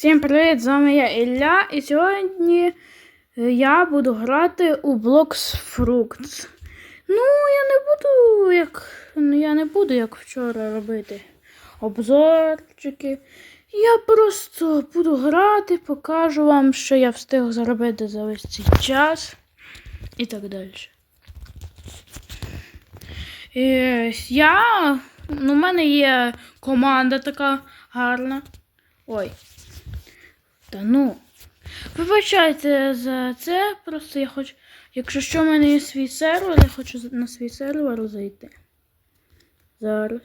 Всім привіт! З вами я Ілля, і сьогодні е, я буду грати у Blox Fruits. Ну, я не буду як. Ну, я не буду як вчора робити обзорчики. Я просто буду грати, покажу вам, що я встиг зробити за весь цей час і так далі. І я. Ну, в мене є команда така гарна. Ой. Та ну. Вибачайте за це, просто я хочу. Якщо що в мене є свій сервер, я хочу на свій сервер зайти. Зараз.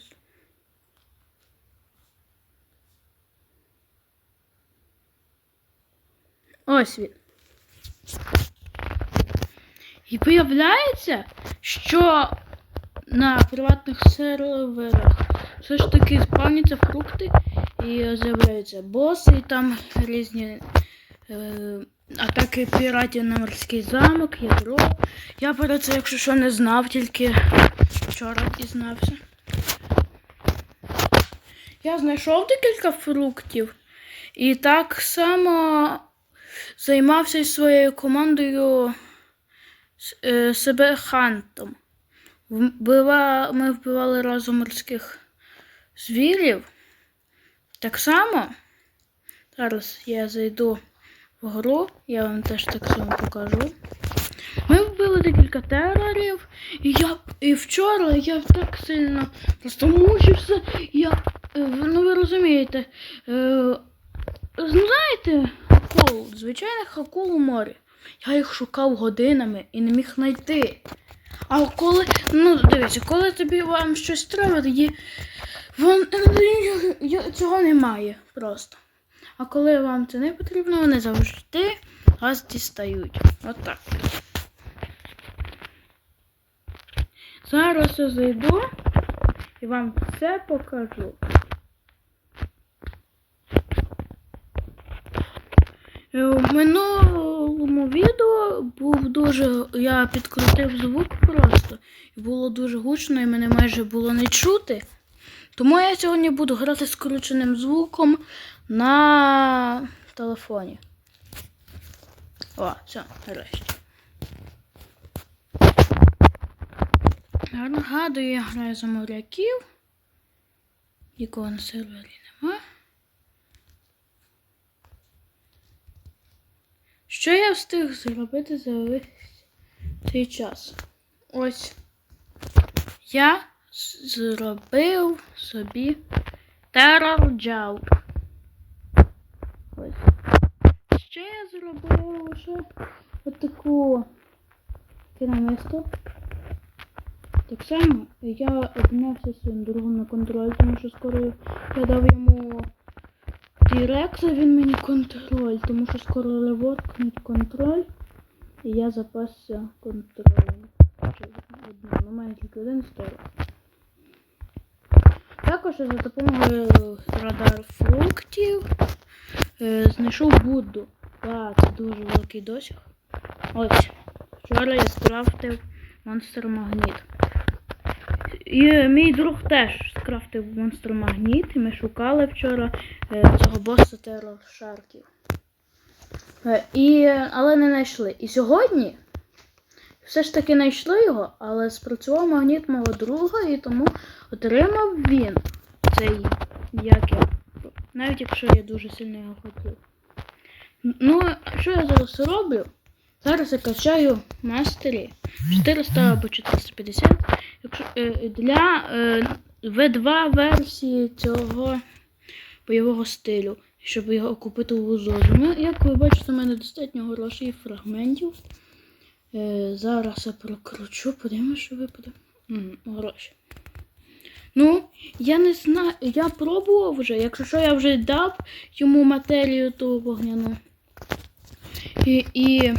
Ось він. І виявляється, що на приватних серверах все ж таки спавняться фрукти і з'являються боси, і там різні е, атаки піратів на морський замок, ядро. Я про це, якщо що, не знав, тільки вчора дізнався. Я знайшов декілька фруктів і так само займався своєю командою е, себе хантом. Вбива... Ми вбивали разом морських звірів. Так само. Зараз я зайду в гру, я вам теж так само покажу. Ми вбили декілька терорів, і я і вчора я так сильно просто мучився. Я, е, ну ви розумієте, е, ну, знаєте, акул, звичайних акул у морі. Я їх шукав годинами і не міг знайти. А коли, ну дивіться, коли тобі вам щось треба, тоді вон, цього немає просто. А коли вам це не потрібно, вони завжди вас дістають. Отак. Зараз я зайду і вам все покажу. Е, В минулому відео був дуже. Я підкрутив звук просто. І було дуже гучно, і мене майже було не чути. Тому я сьогодні буду грати з скрученим звуком на телефоні. О, все, нарешті. Нагадую, я граю за моряків. Нікого на сервері нема. Що я встиг зробити за весь цей час? Ось. Я зробив собі терор джал. Ось. Ще я зробив отаку керамисту. Так само я обнявся своїм другом на контроль, тому що скоро я дав йому Директ, він мені контроль, тому що скоро реворкнуть контроль, і я запасся контролем. Мене тільки один сторон. Також за допомогою радар фруктів е, знайшов Будду. Так, це дуже великий досяг. Ось. Вчора я скрафтив монстр магніт. І мій друг теж скрафтив монстр магніт, ми шукали вчора е, цього боса терор шарків. Е, і, але не знайшли. І сьогодні все ж таки знайшли його, але спрацював магніт мого друга, і тому отримав він цей як я. Навіть якщо я дуже сильно його хотів. Ну, що я зараз роблю? Зараз я качаю мастері 400 або 450 якщо, е, для е, V2 версії цього бойового стилю, щоб його купити у зозу. Ну, як ви бачите, у мене достатньо грошей і фрагментів. Е, зараз я прокручу, подивимося, що випаде. Гроші. Ну, я не знаю, я пробував вже, якщо що я вже дав йому матерію ту вогняну. І, і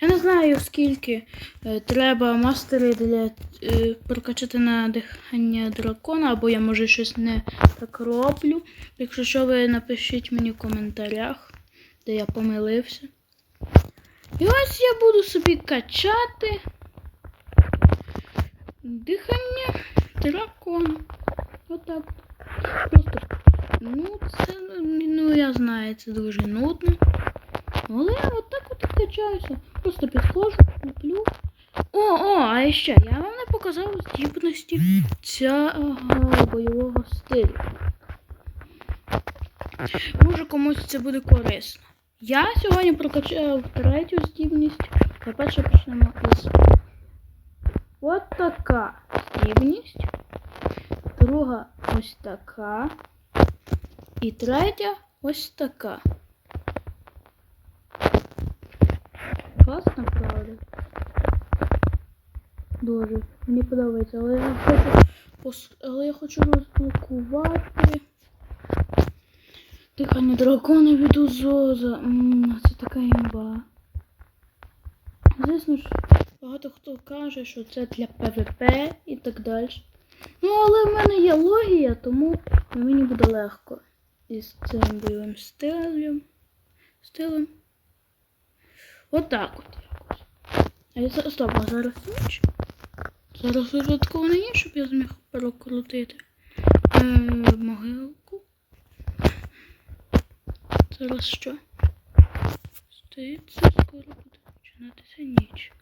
я не знаю, скільки е, треба мастери для е, прокачати на дихання дракона, або я може щось не так роблю. Якщо що, ви напишіть мені в коментарях, де я помилився. І ось я буду собі качати дихання дракона. Отак. Просто Ну, це, ну, я знаю, це дуже нудно. Але я отак от качаюся. Просто підходжу, куплю. О, о, а ще я вам не показав здібності цього бойового стилю. Може комусь це буде корисно. Я сьогодні прокачав третю здібність. По-перше, почнемо із. От така здібність. Друга ось така. І третя ось така. Класно, правда? Дуже. Мені подобається, але я хочу, але я хочу розблокувати. Дихання дракона від Узоза. Це така імба. Звісно ж, багато хто каже, що це для ПВП і так далі. Ну, але в мене є логія, тому мені буде легко із цим бойовим стилем. Стилем. Отак от якось. А я стоп, а зараз ніч. Зараз уже такого не є, щоб я зміг прокрутити е, могилку. Зараз що? Здається, скоро буде починатися ніч.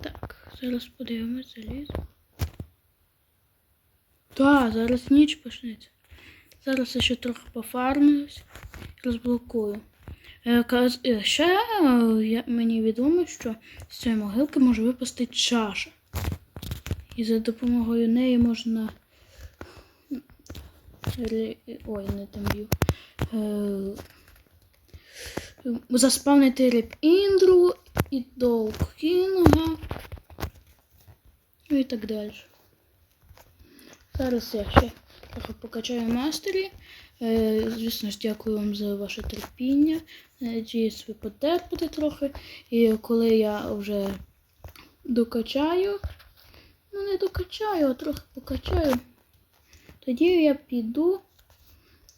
Так, зараз подивимось, залізо. Так, зараз ніч почнеться. Зараз я ще трохи пофармлюсь і розблокую. Е, е, Ще е, мені відомо, що з цієї могилки може випасти чаша. І за допомогою неї можна. Ой, не там б'ю. Е, Заспавнити реп-індру і Долкінга. Ну і так далі. Зараз я ще трохи покачаю мастері. Е, звісно дякую вам за ваше терпіння. Надіюсь, ви потерпите трохи. І коли я вже докачаю, ну не докачаю, а трохи покачаю, тоді я піду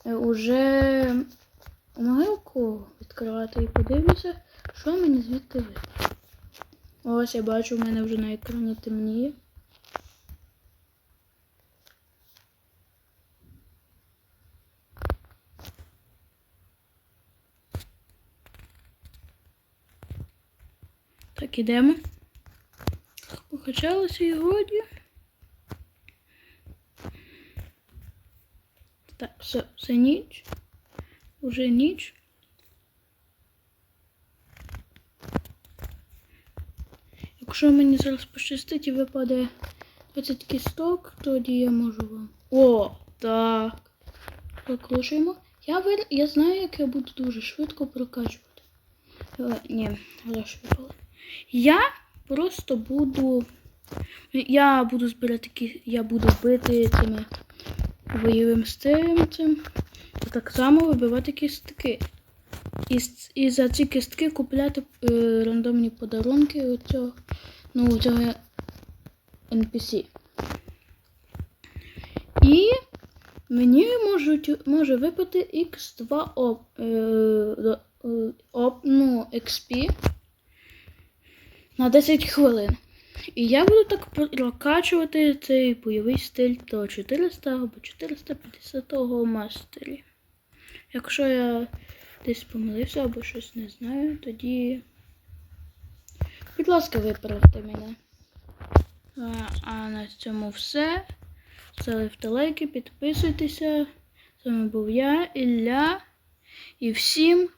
е, уже могилку відкривати і подивлюся, що мені звідти вийде. Ось я бачу, в мене вже на екрані темніє. Так, ідемо. Покачалося і. Так, все, все ніч. Уже ніч. Якщо мені зараз пощастить і випаде 20 кісток, тоді я можу вам. О, так. Прокручуємо. Я, вир... я знаю, як я буду дуже швидко прокачувати. Е, ні, гроші випали. Я просто буду. Я буду збирати. Я буду бити цими бойовим стилем цим. І так само вибивати кістки. І, і за ці кістки купляти е, рандомні подарунки у цього, ну, у цього NPC. І мені можуть, може випати X2 оп, е, е, оп, ну, XP на 10 хвилин. І я буду так прокачувати цей бойовий стиль до 400 або 450 мастері. Якщо я десь помилився або щось не знаю, тоді. Будь ласка, виправте мене. А, а на цьому все. Ставте лайки, підписуйтеся. З вами був я, Ілля. І всім